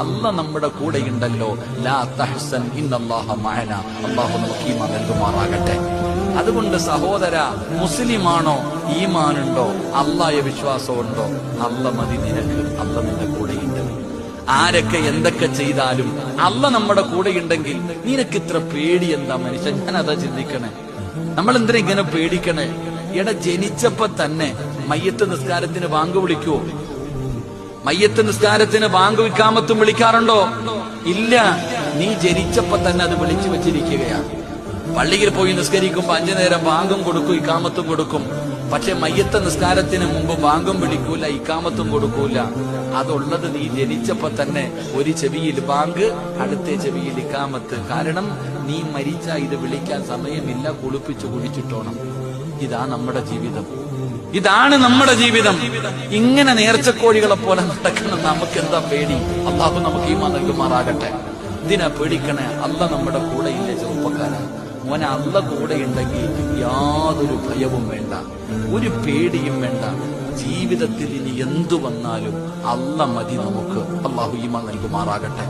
അല്ല നമ്മുടെ കൂടെയുണ്ടല്ലോ. ലാ തഹ്സൻ ഇന്നല്ലാഹ മഅന. അള്ളാഹു നമുക്ക് ഈമാൻ നൽകുമാറാകട്ടെ. അതുകൊണ്ട് സഹോദര മുസ്ലിമാണോ ഈമാനുണ്ടോ? അള്ളായ വിശ്വാസമുണ്ടോ? അല്ല മതി നിനക്ക്. അല്ല നിന്റെ കൂടെയുണ്ട്. ആരൊക്കെ എന്തൊക്കെ ചെയ്താലും അല്ല നമ്മുടെ കൂടെയുണ്ടെങ്കിൽ നിനക്ക് ഇത്ര പേടി എന്താ മനുഷ്യൻ? ഞാൻ അതാ ചിന്തിക്കണേ. നമ്മൾ എന്തിനാ ഇങ്ങനെ പേടിക്കണേ? എടാ ജനിച്ചപ്പോ തന്നെ മയ്യത്ത് നിസ്കാരത്തിന് വാങ്കു വിളിക്കുവോ? മയ്യത്ത് നിസ്കാരത്തിന് ബാങ്ക് വിക്കാമത്തും വിളിക്കാറുണ്ടോ? ഇല്ല. നീ ജനിച്ചപ്പോ തന്നെ അത് വിളിച്ചു വെച്ചിരിക്കുകയാണ്. പള്ളിയിൽ പോയി നിസ്കരിക്കുമ്പോ അഞ്ചു നേരം ബാങ്കും കൊടുക്കും ഇക്കാമത്തും കൊടുക്കും. പക്ഷെ മയ്യത്ത നിസ്കാരത്തിന് മുമ്പ് ബാങ്കും വിളിക്കൂല ഇക്കാമത്തും കൊടുക്കൂല. അതുള്ളത് നീ ജനിച്ചപ്പോ തന്നെ ഒരു ചെവിയിൽ ബാങ്ക് അടുത്ത ചെവിയിൽ ഇക്കാമത്ത്. കാരണം നീ മരിച്ച ഇത് വിളിക്കാൻ സമയമില്ല കുളിപ്പിച്ചു കുഴിച്ചിട്ടോണം ഇതാ നമ്മുടെ ജീവിതം. ഇതാണ് നമ്മുടെ ജീവിതം. ഇങ്ങനെ നേർച്ചക്കോഴികളെ പോലെ നടക്കണം നമുക്ക് എന്താ പേടി? അള്ളാഹു നമുക്ക് ഈ നൽകുമാറാകട്ടെ. ഇതിനാ പേടിക്കണേ അല്ല നമ്മുടെ കൂടെ ഇല്ലേ മോനെ അല്ല കൂടെ ഉണ്ടെങ്കിൽ യാതൊരു ഭയവും വേണ്ട. ഒരു പേടിയും വേണ്ട. ജീവിതത്തിൽ ഇനി എന്തു വന്നാലും അല്ല മതി നമുക്ക്. അള്ളാഹു ഈമ നൽകുമാറാകട്ടെ.